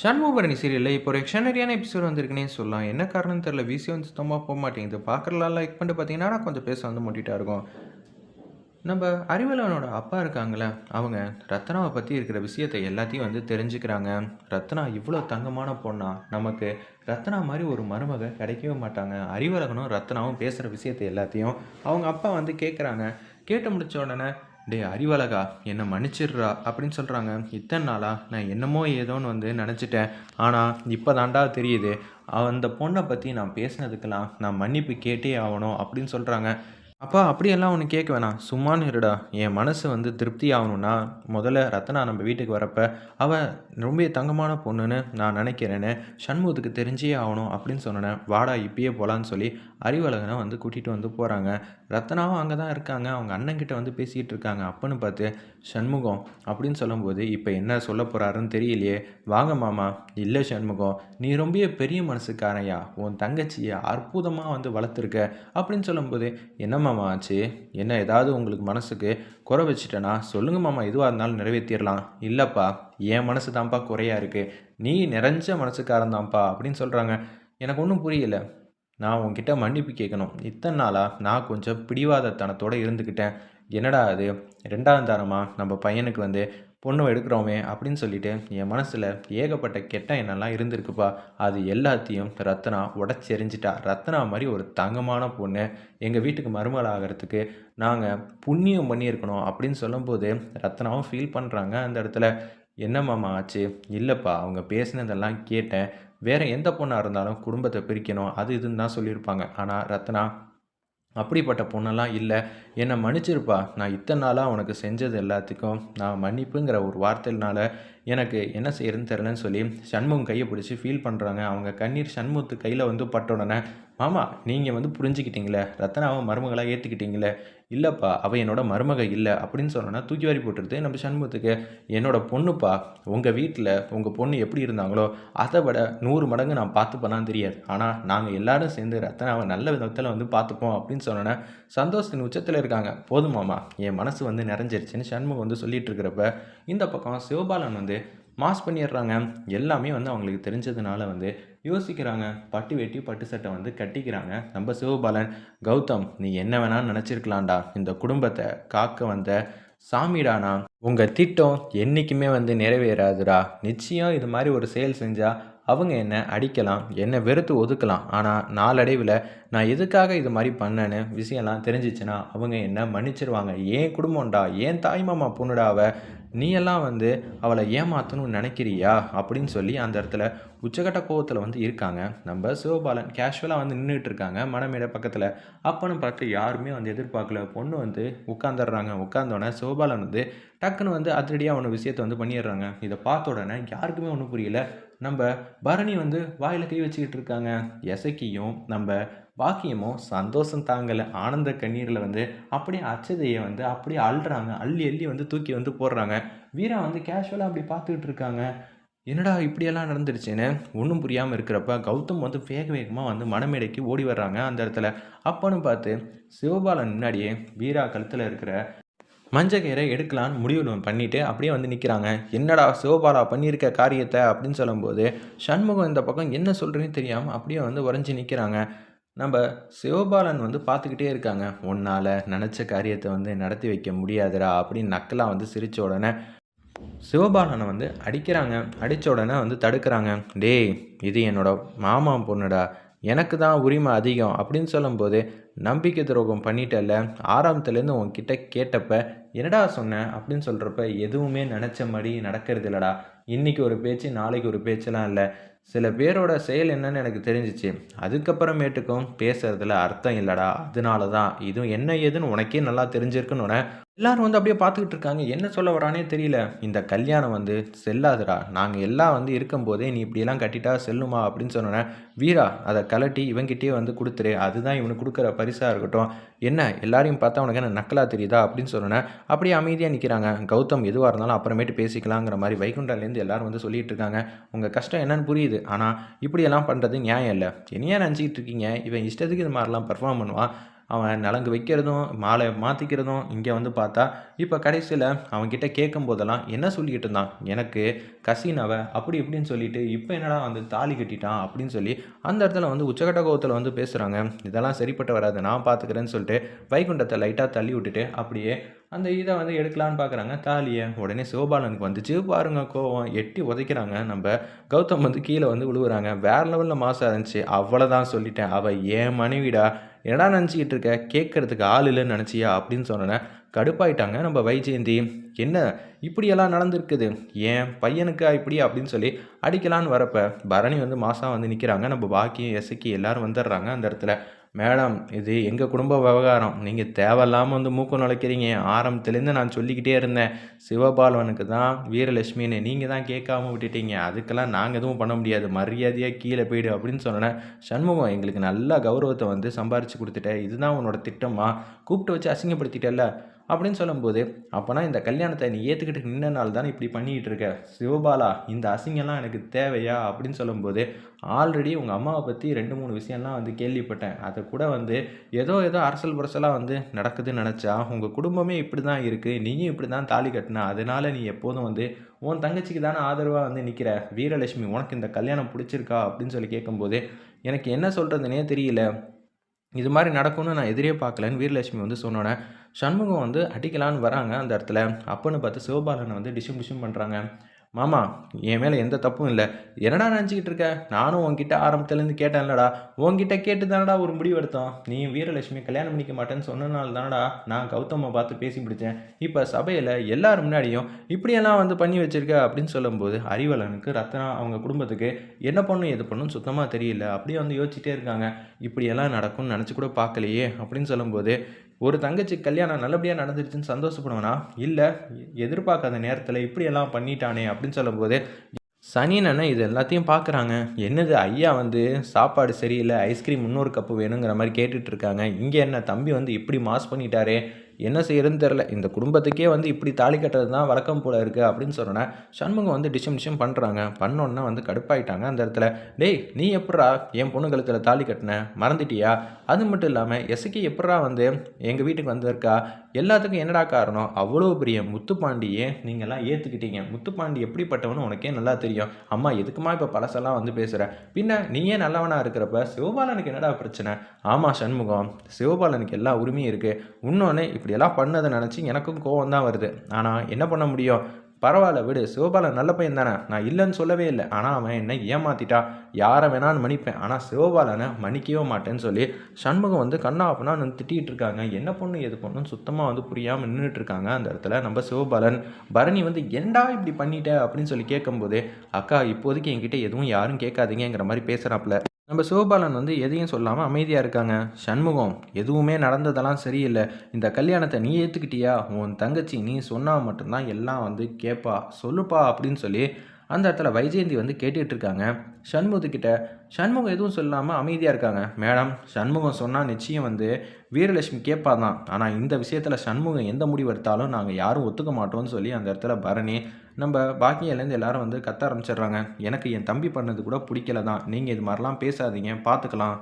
சண்முகபரணி சீரியலில் இப்போ ஒரு எக்ஷனரியான எபிசோட் வந்திருக்குன்னே சொல்லலாம். என்ன காரணம் தெரில விசி வந்து சுத்தமாக போக மாட்டேங்குது. பார்க்குறலாம் லைக் பண்ணிட்டு பார்த்தீங்கன்னா கொஞ்சம் பேச வந்து முட்டிட்டா இருக்கும். நம்ம அறிவலவனோட அப்பா இருக்காங்களே அவங்க ரத்னாவை பற்றி இருக்கிற விஷயத்தை எல்லாத்தையும் வந்து தெரிஞ்சுக்கிறாங்க. ரத்னா இவ்வளோ தங்கமான பொண்ணா? நமக்கு ரத்னா மாதிரி ஒரு மருமக கிடைக்கவே மாட்டாங்க. அறிவலகனும் ரத்னாவும் பேசுகிற விஷயத்தை எல்லாத்தையும் அவங்க அப்பா வந்து கேட்குறாங்க கேட்டு முடிச்ச உடனே டேய் அறிவழகா என்னை மன்னிச்சிடுறா அப்படின்னு சொல்கிறாங்க இத்தனை நாளாக நான் என்னமோ ஏதோன்னு வந்து நினச்சிட்டேன். ஆனால் இப்போ தாண்டா தெரியுது. அந்த பொண்ணை பற்றி நான் பேசினதுக்கெல்லாம் நான் மன்னிப்பு கேட்டே ஆகணும் அப்படின்னு சொல்கிறாங்க அப்பா அப்படியெல்லாம் ஒன்று கேட்க வேணாம். சும்மான்னு இருடா. என் மனசு வந்து திருப்தி ஆகணும்னா முதல்ல ரத்னா நம்ம வீட்டுக்கு வரப்ப அவள் ரொம்ப தங்கமான பொண்ணுன்னு நான் நினைக்கிறேன்னு சண்முகத்துக்கு தெரிஞ்சே ஆகணும் அப்படின்னு சொன்னேன். வாடா இப்பயே போகலான்னு சொல்லி அறிவழகனை வந்து கூட்டிகிட்டு வந்து போகிறாங்க ரத்னாவும் அங்கே தான் இருக்காங்க. அவங்க அண்ணன்கிட்ட வந்து பேசிக்கிட்டு இருக்காங்க. அப்பன்னு பார்த்து சண்முகம் அப்படின்னு சொல்லும்போது இப்போ என்ன சொல்ல போகிறாருன்னு தெரியலையே. வாங்க மாமா. இல்லை சண்முகம். நீ ரொம்ப பெரிய மனசுக்காரையா உன் தங்கச்சியை அற்புதமாக வந்து வளர்த்துருக்க. அப்படின்னு சொல்லும்போது என்ன மாமா ஆச்சு. என்ன ஏதாவது உங்களுக்கு மனசுக்கு குறை வச்சுட்டேனா? சொல்லுங்கள் மாமா எதுவாக இருந்தாலும் நிறைவேற்றிடலாம் இல்லைப்பா என் மனசு தான்ப்பா குறையா இருக்குது நீ நிறைஞ்ச மனசுக்காரன் தான்ப்பா அப்படின்னு சொல்கிறாங்க எனக்கு ஒன்றும் புரியல. நான் உன்கிட்ட மன்னிப்பு கேட்கணும். இத்தனை நாளாக நான் கொஞ்சம் பிடிவாதத்தனத்தோடு இருந்துக்கிட்டேன் என்னடா அது? ரெண்டாவது தாரமாக நம்ம பையனுக்கு வந்து பொண்ணு எடுக்கிறோமே அப்படின்னு சொல்லிட்டு என் மனசில் ஏகப்பட்ட கெட்ட எண்ணெல்லாம் இருந்திருக்குப்பா. அது எல்லாத்தையும் ரத்னா உடச்செறிஞ்சிட்டா. ரத்னா மாதிரி ஒரு தங்கமான பொண்ணு. எங்கள் வீட்டுக்கு மருமகள் ஆகிறதுக்கு நாங்கள் புண்ணியம் பண்ணியிருக்கணும் அப்படின்னு சொல்லும்போது ரத்னாவும் ஃபீல் பண்ணுறாங்க அந்த இடத்துல. என்ன மாமா ஆச்சு? இல்லைப்பா அவங்க பேசினதெல்லாம் கேட்டேன். வேறு எந்த பொண்ணாக இருந்தாலும் குடும்பத்தை பிரிக்கணும். அது இதுன்னு தான் சொல்லியிருப்பாங்க. ஆனால் ரத்னா அப்படிப்பட்ட பொண்ணெல்லாம் இல்லை. என்னை மன்னிச்சிருப்பா. நான் இத்தனை நாளாக உனக்கு செஞ்சது எல்லாத்துக்கும். நான் மன்னிப்புங்கிற ஒரு வார்த்தையினால எனக்கு என்ன செய்யறதுன்னு தெரிலன்னு சொல்லி சண்முகம் கையை பிடிச்சி ஃபீல் பண்ணுறாங்க அவங்க கண்ணீர் சண்முகத்து கையில் வந்து பட்ட உடனே மாமா நீங்கள் வந்து புரிஞ்சுக்கிட்டீங்களே? ரத்தனாவை மருமகளாக ஏற்றுக்கிட்டீங்களே இல்லைப்பா அவள் என்னோடய மருமக இல்லை. அப்படின்னு சொன்னோன்னா தூக்கி வாரி போட்டுருது நம்ம சண்முகத்துக்கு. என்னோடய பொண்ணுப்பா உங்கள் வீட்டில் உங்கள் பொண்ணு எப்படி இருந்தாங்களோ அதை விட நூறு மடங்கு நான் பார்த்துப்பேனான்னு தெரியாது. ஆனால் நாங்கள் எல்லாரும் சேர்ந்து ரத்தனாவை நல்ல விதத்தில் வந்து பார்த்துப்போம். அப்படின்னு சொன்னோன்னே சந்தோஷத்தின் உச்சத்தில் இருக்காங்க. போதுமாமா என் மனசு வந்து நிறைஞ்சிருச்சுன்னு சண்முகம் வந்து சொல்லிட்டு இருக்கிறப்ப இந்த பக்கம் சிவபாலன் வந்து மாஸ் பண்ணிடுறாங்க. எல்லாமே வந்து அவங்களுக்கு தெரிஞ்சதுனால வந்து யோசிக்கிறாங்க. பட்டு வெட்டி பட்டு சட்டை வந்து கட்டிக்கிறாங்க. நம்ம சிவபாலன் கௌதம் நீ என்ன வேணாலும் நினச்சிருக்கலாம்டா. இந்த குடும்பத்தை காக்க வந்த சாமிடானா உங்கள் திட்டம் என்றைக்குமே வந்து நிறைவேறாதுடா. நிச்சயம் இது மாதிரி ஒரு செயல் செஞ்சால் அவங்க என்னை அடிக்கலாம் என்னை வெறுத்து ஒதுக்கலாம். ஆனால் நாளடைவில் நான் எதுக்காக இது மாதிரி பண்ணேன்னு விஷயம்லாம் தெரிஞ்சிச்சுன்னா அவங்க என்ன மன்னிச்சிருவாங்க. ஏன் குடும்பம்டா? ஏன் தாய் மாமா பொண்ணுடா அவ? நீ எல்லாம் வந்து அவளை ஏமாற்றணும்னு நினைக்கிறியா? அப்படின்னு சொல்லி அந்த இடத்துல உச்சகட்ட கோவத்தில் வந்து இருக்காங்க. நம்ம சிவபாலன் கேஷுவலாக வந்து நின்றுட்டு இருக்காங்க. மனமேட பக்கத்தில். அப்பன்னு பார்த்து யாருமே வந்து எதிர்பார்க்கல. பொண்ணு வந்து உட்காந்துடுறாங்க உட்காந்தோடனே சிவபாலன் வந்து டக்குன்னு வந்து அதிரடியாக ஒன்று விஷயத்தை வந்து பண்ணிடுறாங்க. இதை பார்த்த உடனே யாருக்குமே ஒன்றும் புரியல. நம்ம பரணி வந்து வாயில் கை வச்சுக்கிட்டு இருக்காங்க. எசக்கியும் நம்ம பாக்கியமும் சந்தோஷம் தாங்கலை. ஆனந்த கண்ணீரில் வந்து அப்படியே அச்சதையை வந்து அப்படியே அள்ளுறாங்க. அள்ளி அள்ளி வந்து தூக்கி வந்து போடுறாங்க. வீரா வந்து கேஷுவலாக அப்படி பார்த்துக்கிட்டு இருக்காங்க. என்னடா இப்படியெல்லாம் நடந்துருச்சுன்னு ஒன்றும் புரியாமல் இருக்கிறப்ப கௌதம் வந்து வேக வேகமாக வந்து மனமேடைக்கு ஓடி வர்றாங்க அந்த இடத்துல. அப்போன்னு பார்த்து சிவபாலன் முன்னாடியே வீரா கழுத்தில் இருக்கிற மஞ்சக்கீரை எடுக்கலான்னு முடிவு பண்ணிவிட்டு அப்படியே வந்து நிற்கிறாங்க என்னடா சிவபாலா பண்ணியிருக்க காரியத்தை அப்படின்னு சொல்லும்போது சண்முகம் இந்த பக்கம் என்ன சொல்கிறேன்னு தெரியாமல் அப்படியே வந்து உறைஞ்சி நிற்கிறாங்க நம்ம சிவபாலன் வந்து பார்த்துக்கிட்டே இருக்காங்க. உன்னால் நினச்ச காரியத்தை வந்து நடத்தி வைக்க முடியாதுடா அப்படின்னு நக்கலாக வந்து சிரித்த உடனே சிவபாலனை வந்து அடிக்கிறாங்க. அடித்த உடனே வந்து தடுக்கிறாங்க. டேய் இது என்னோட மாமா பொண்ணுடா. எனக்கு தான் உரிமை அதிகம் அப்படின்னு சொல்லும்போது நம்பிக்கை துரோகம் பண்ணிட்டல ஆரம்பத்துலேருந்து உன்கிட்ட கேட்டப்ப என்னடா சொன்னேன் அப்படின்னு சொல்கிறப்ப எதுவுமே நினச்ச மாதிரி நடக்கிறது இல்லைடா இன்றைக்கி ஒரு பேச்சு நாளைக்கு ஒரு பேச்செல்லாம் இல்லை. சில பேரோட செயல் என்னன்னு எனக்கு தெரிஞ்சிச்சு. அதுக்கப்புறமேட்டுக்கும் பேசுறதுல அர்த்தம் இல்லைடா அதனால தான் இதுவும் என்ன ஏதுன்னு உனக்கே நல்லா தெரிஞ்சிருக்குன்னு எல்லாரும் வந்து அப்படியே பார்த்துக்கிட்டு இருக்காங்க. என்ன சொல்ல வரானே தெரியல. இந்த கல்யாணம் வந்து செல்லாதுடா. நாங்கள் எல்லாம் வந்து இருக்கும்போதே நீ இப்படியெல்லாம் கட்டிட்டா செல்லுமா அப்படின்னு சொன்னோன்னே வீரா அதை கலட்டி இவங்கிட்டே வந்து கொடுத்துரு. அதுதான் இவனுக்கு கொடுக்குற பரிசாக இருக்கட்டும். என்ன எல்லாரையும் பார்த்தா உனக்கு என்ன நக்கலாக தெரியுதா? அப்படின்னு சொன்னோன்னே அப்படியே அமைதியாக நிற்கிறாங்க கௌதம் எதுவாக இருந்தாலும் அப்புறமேட்டு பேசிக்கலாங்கிற மாதிரி வைகுண்டாலேருந்து எல்லாரும் வந்து சொல்லிட்டு இருக்காங்க. உங்கள் கஷ்டம் என்னன்னு புரியுது. ஆனால் இப்படியெல்லாம் பண்ணுறது நியாயம் இல்லை. என்னையா நினச்சிக்கிட்டு இருக்கீங்க? இவன் இஷ்டத்துக்கு இது மாதிரிலாம் பர்ஃபார்ம் பண்ணுவான். அவன் நலங்கு வைக்கிறதும் மாலை மாற்றிக்கிறதும் இங்கே வந்து பார்த்தா இப்போ கடைசியில் அவன்கிட்ட கேட்கும் போதெல்லாம் என்ன சொல்லிக்கிட்டு இருந்தான்? எனக்கு கசின் அவ அப்படி இப்படின்னு சொல்லிட்டு இப்போ என்னடா வந்து தாலி கட்டிட்டான் அப்படின்னு சொல்லி அந்த இடத்துல வந்து உச்சகட்ட கோபத்தில் வந்து பேசுகிறாங்க இதெல்லாம் சரிப்பட்டு வராது நான் பார்த்துக்கிறேன்னு சொல்லிட்டு வைகுண்டத்தை லைட்டாக தள்ளி விட்டுட்டு அப்படியே அந்த இதை வந்து எடுக்கலான்னு பார்க்குறாங்க தாலியை உடனே சிவபாலனுக்கு வந்துச்சு. பாருங்க கோவம் எட்டி உதைக்கிறாங்க. நம்ம கௌதம் வந்து கீழே வந்து விழுவுறாங்க வேற லெவலில் மாசாக இருந்துச்சு. அவ்வளோதான் சொல்லிட்டேன். அவள் ஏன் மனைவிடா என்னடா நினச்சிக்கிட்டு இருக்க? கேட்கறதுக்கு ஆள் இல்லைன்னு நினச்சியா? அப்படின்னு சொன்னோன்னே கடுப்பாயிட்டாங்க நம்ம வைஜெயந்தி. என்ன இப்படியெல்லாம் நடந்திருக்குது? ஏன் பையனுக்கா இப்படி? அப்படின்னு சொல்லி அடிக்கலான்னு வரப்போ பரணி வந்து மாதம் வந்து நிற்கிறாங்க நம்ம பாக்கியம் எசக்கி எல்லோரும் வந்துடுறாங்க அந்த இடத்துல. மேடம் இது எங்கள் குடும்ப விவகாரம்? நீங்கள் தேவையில்லாமல் வந்து மூக்கம் நுழைக்கிறீங்க. ஆரம்பத்துலேருந்து நான் சொல்லிக்கிட்டே இருந்தேன். சிவபாலவனுக்கு தான் வீரலட்சுமின்னு நீங்கள் தான் கேட்காம விட்டுட்டீங்க. அதுக்கெல்லாம் நாங்கள் எதுவும் பண்ண முடியாது. மரியாதையாக கீழே போயிடு அப்படின்னு சொன்னேன். சண்முகம் எங்களுக்கு நல்ல கௌரவத்தை வந்து சம்பாரித்து கொடுத்துட்டேன். இதுதான் உன்னோட திட்டமா? கூப்பிட்டு வச்சு அசிங்கப்படுத்திட்டல அப்படின்னு சொல்லும்போது அப்போனா இந்த கல்யாணத்தை நீ ஏற்றுக்கிட்டு நின்னனால தான் இப்படி பண்ணிக்கிட்டு இருக்க? சிவபாலா இந்த அசிங்கம்லாம் எனக்கு தேவையா? அப்படின்னு சொல்லும்போது ஆல்ரெடி உங்கள் அம்மாவை பற்றி ரெண்டு மூணு விஷயம்லாம் வந்து கேள்விப்பட்டேன். அதை கூட வந்து ஏதோ ஏதோ அரசல் புரசலாக வந்து நடக்குதுன்னு நினச்சா உங்கள் குடும்பமே இப்படி தான் இருக்குது நீயும் இப்படி தான் தாலி கட்டின அதனால நீ எப்போதும் வந்து உன் தங்கச்சிக்கு தானே ஆதரவாக வந்து நிற்கிற வீரலட்சுமி உனக்கு இந்த கல்யாணம் பிடிச்சிருக்கா? அப்படின்னு சொல்லி கேட்கும்போது எனக்கு என்ன சொல்கிறதுனே தெரியல. இது மாதிரி நடக்கும்னு நான் எதிரே பார்க்கலன்னு வீரலட்சுமி வந்து சொன்னோன்னே சண்முகம் வந்து அடிக்கலான்னு வராங்க அந்த இடத்துல. அப்போன்னு பார்த்து சிவபாலனை வந்து டிஷும் டிஷும் பண்ணுறாங்க மாமா என் மேலே எந்த தப்பும் இல்லை. என்னடா நினச்சிக்கிட்டு இருக்க? நானும் உன்கிட்ட ஆரம்பத்துலேருந்து கேட்டேன்லடா. உங்ககிட்ட கேட்டு தானடா ஒரு முடிவு எடுத்தோம். நீ வீரலட்சுமி கல்யாணம் பண்ணிக்க மாட்டேன்னு சொன்னனால தானடா நான் கௌதமை பார்த்து பேசி பிடிச்சேன் இப்போ சபையில் எல்லார் முன்னாடியும் இப்படியெல்லாம் வந்து பண்ணி வச்சுருக்க அப்படின்னு சொல்லும்போது அறிவலனுக்கு ரத்னா அவங்க குடும்பத்துக்கு என்ன பண்ணும் எது பண்ணும் சுத்தமாக தெரியல. அப்படியே வந்து யோசிச்சுட்டே இருக்காங்க. இப்படியெல்லாம் நடக்கும்னு நினச்சி கூட பார்க்கலையே அப்படின்னு சொல்லும்போது ஒரு தங்கச்சி கல்யாணம் நல்லபடியாக நடந்துருச்சுன்னு சந்தோஷப்படுவேனா? இல்லை எதிர்பார்க்காத நேரத்தில் இப்படியெல்லாம் பண்ணிட்டானே அப்படின்னு சொல்லும்போது அண்ணன் இது எல்லாத்தையும் பார்க்குறாங்க என்னது ஐயா வந்து சாப்பாடு சரியில்லை ஐஸ்கிரீம் இன்னொரு கப்பு வேணுங்கிற மாதிரி கேட்டுட்ருக்காங்க இங்கே என்ன தம்பி வந்து இப்படி மாஸ் பண்ணிட்டாரே? என்ன செய்யறதுன்னு தெரில இந்த குடும்பத்துக்கே வந்து இப்படி தாலி கட்டுறது தான் வழக்கம் போல இருக்குது அப்படின்னு சொன்னோன்னே சண்முகம் வந்து டிஷம் டிஷம் பண்ணுறாங்க பண்ணோன்னா வந்து கடுப்பாயிட்டாங்க அந்த இடத்துல. டேய் நீ எப்படா என் பொண்ணு கழுத்தில் தாலி கட்டின? மறந்துட்டியா? அது மட்டும் இல்லாமல் எசக்கி எப்படா வந்து எங்கள் வீட்டுக்கு வந்திருக்கா? எல்லாத்துக்கும் என்னடா காரணம்? அவ்வளோ பெரிய முத்துப்பாண்டியே நீங்கள்லாம் ஏற்றுக்கிட்டீங்க முத்துப்பாண்டி எப்படிப்பட்டவனு உனக்கே நல்லா தெரியும். அம்மா எதுக்குமா இப்போ பழசெல்லாம் வந்து பேசுகிற பின்ன நீயே நல்லவனாக இருக்கிறப்ப சிவபாலனுக்கு என்னடா பிரச்சனை? ஆமாம் சண்முகம். சிவபாலனுக்கு எல்லா உரிமையும் இருக்குது இன்னொன்று இப்படி இப்படியெல்லாம் பண்ணதை நினச்சி எனக்கும் கோவம் தான் வருது. ஆனால் என்ன பண்ண முடியும்? பரவாயில்ல விடு. சிவபாலன் நல்ல பையன் தானே. நான் இல்லைன்னு சொல்லவே இல்லை. ஆனால் அவன் என்னை ஏமாத்திட்டா. யாரை வேணான்னு மன்னிப்பேன். ஆனால் சிவபாலனை மன்னிக்கவே மாட்டேன்னு சொல்லி சண்முகம் வந்து கண்ணா அப்பனா திட்டிகிட்டு இருக்காங்க. என்ன பொண்ணு எது பொண்ணுன்னு சுத்தமாக வந்து புரியாமல் நின்றுட்டு இருக்காங்க அந்த இடத்துல. நம்ம சிவபாலன் பரணி வந்து ஏண்டா இப்படி பண்ணிட்ட? அப்படின்னு சொல்லி கேட்கும்போது அக்கா இப்போதைக்கு என்கிட்ட எதுவும் யாரும் கேட்காதீங்கிற மாதிரி பேசுகிறாப்புல நம்ம சிவபாலன் வந்து எதையும் சொல்லாமல் அமைதியாக இருக்காங்க. சண்முகம் எதுவுமே நடந்ததெல்லாம் சரியில்லை. இந்த கல்யாணத்தை நீ ஏற்றுக்கிட்டியா உன் தங்கச்சி நீ சொன்னால் மட்டும்தான் எல்லாம் வந்து கேட்பா சொல்லுப்பா அப்படின்னு சொல்லி அந்த இடத்துல வைஜெயந்தி வந்து கேட்டுட்டு இருக்காங்க. சண்முகத்துக்கிட்ட சண்முகம் எதுவும் சொல்லாமல் அமைதியாக இருக்காங்க. மேடம் சண்முகம் சொன்னால் நிச்சயம் வந்து வீரலட்சுமி கேட்பா தான் ஆனால் இந்த விஷயத்தில் சண்முகம் எந்த முடிவு எடுத்தாலும் நாங்கள் யாரும் ஒத்துக்க மாட்டோம்னு சொல்லி அந்த இடத்துல பரணி நம்ம பாக்கியிலேருந்து எல்லாரும் வந்து கத்த ஆரம்பிச்சிடுறாங்க. எனக்கு என் தம்பி பண்ணது கூட பிடிக்கல தான் நீங்கள் இது மாதிரிலாம் பேசாதீங்க. பார்த்துக்கலாம்